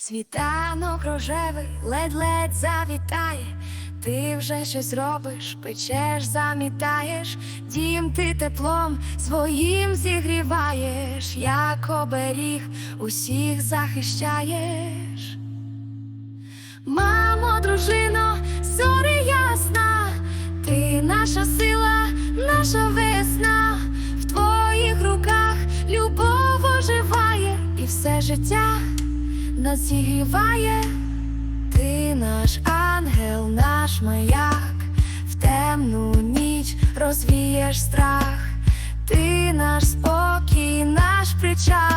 Світанок рожевий ледь-ледь завітає, ти вже щось робиш, печеш, замітаєш, дім ти теплом своїм зігріваєш, як оберіг усіх захищаєш. Мамо, дружино, зорі ясна, ти наша сила, наша весна, в твоїх руках любов оживає і все життя нас зігріває. Ти наш ангел, наш маяк, в темну ніч розвієш страх, ти наш спокій, наш причал,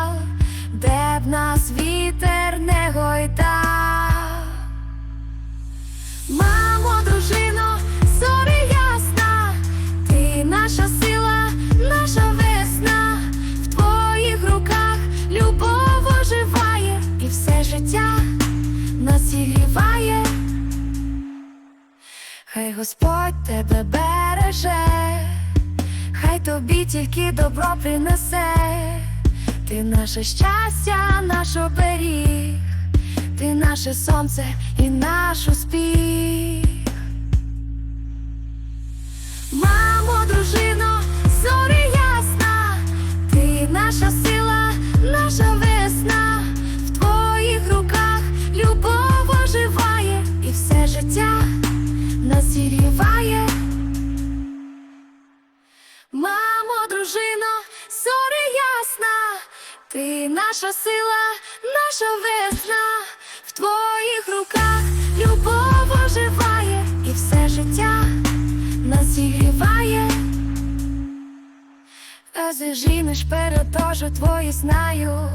життя нас зігріває. Хай Господь тебе береже, хай тобі тільки добро принесе, ти наше щастя, наш оберіг, ти наше сонце і наш успіх. Ти наша сила, наша весна, в твоїх руках любов оживає. І все життя нас зігріває. Разожинешь тоже твои знают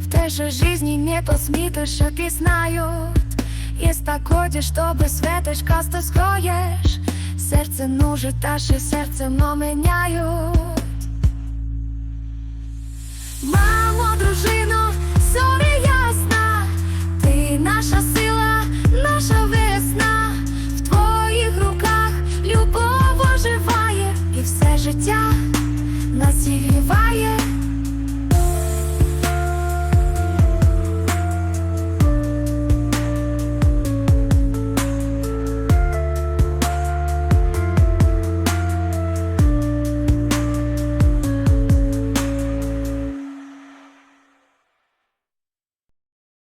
В той же жизни не посмітиш, як і знають Есть такое, чтобы светочка стаскоєш Серце нужить, та ще серце но міняють